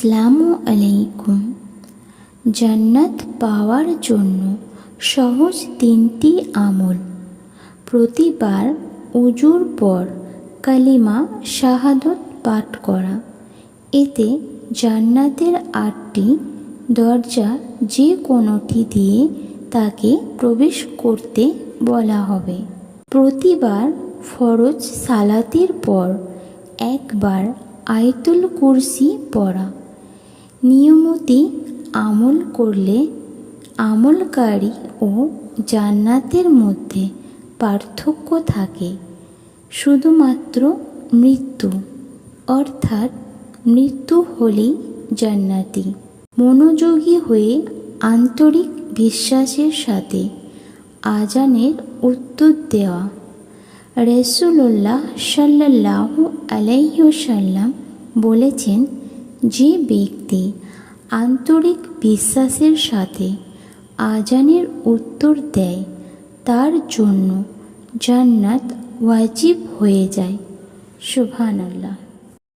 আসসালামু আলাইকুম। জান্নাত পাওয়ার জন্য সহজ তিনটি আমল। প্রতিবার উজুর পর কালিমা শাহাদত পাঠ করা। এতে জান্নাতের আটটি দরজা যে কোনোটি দিয়ে তাকে প্রবেশ করতে বলা হবে। প্রতিবার ফরজ সালাতের পর একবার আয়তুল কুরসি পড়া। নিয়মতি আমল করলে আমলকারী ও জান্নাতের মধ্যে পার্থক্য থাকে। শুধুমাত্র মৃত্যু, অর্থাৎ মৃত্যু হলেই জান্নাতি। মনোযোগী হয়ে আন্তরিক বিশ্বাসের সাথে আজানের উত্তর দেওয়া। রসুল্লাহ সাল্লাহ আলাইসাল্লাম বলেছেন যে ব্যক্তি আন্তরিক বিশ্বাসের সাথে আজানের উত্তর দেয়, তার জন্য জান্নাত ওয়াজিব হয়ে যায়। সুবহানাল্লাহ।